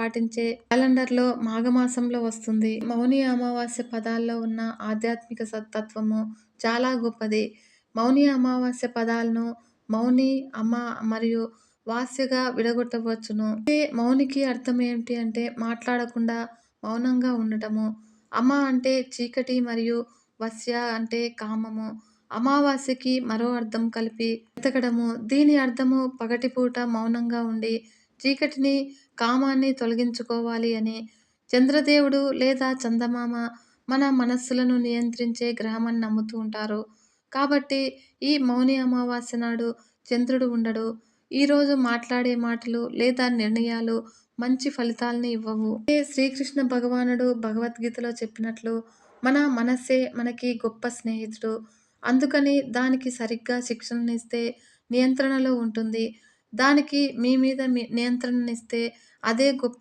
పాటించే క్యాలెండర్లో మాఘమాసంలో వస్తుంది. మౌని అమావాస్య పదాల్లో ఉన్న ఆధ్యాత్మిక తత్వము చాలా గొప్పది. మౌని అమావాస్య పదాలను మౌని, అమ్మ మరియు వాస్యగా విడగొట్టవచ్చును. మౌనికి అర్థం ఏమిటి అంటే మాట్లాడకుండా మౌనంగా ఉండటము. అమ అంటే చీకటి మరియు వస్య అంటే కామము. అమావాస్యకి మరో అర్థం కలిపి వెతకడము. దీని అర్థము పగటిపూట మౌనంగా ఉండి చీకటిని, కామాన్ని తొలగించుకోవాలి అని. చంద్రదేవుడు లేదా చందమామ మన మనస్సులను నియంత్రించే గ్రహమని నమ్ముతూ ఉంటారు. కాబట్టి ఈ మౌని అమావాస్య నాడు చంద్రుడు ఉండడు. ఈరోజు మాట్లాడే మాటలు లేదా నిర్ణయాలు మంచి ఫలితాల్ని ఇవ్వవు. శ్రీకృష్ణ భగవానుడు భగవద్గీతలో చెప్పినట్లు మన మనస్సే మనకి గొప్ప స్నేహితుడు. అందుకని దానికి సరిగ్గా శిక్షణనిస్తే నియంత్రణలో ఉంటుంది. దానికి మీ మీద నియంత్రణనిస్తే అదే గొప్ప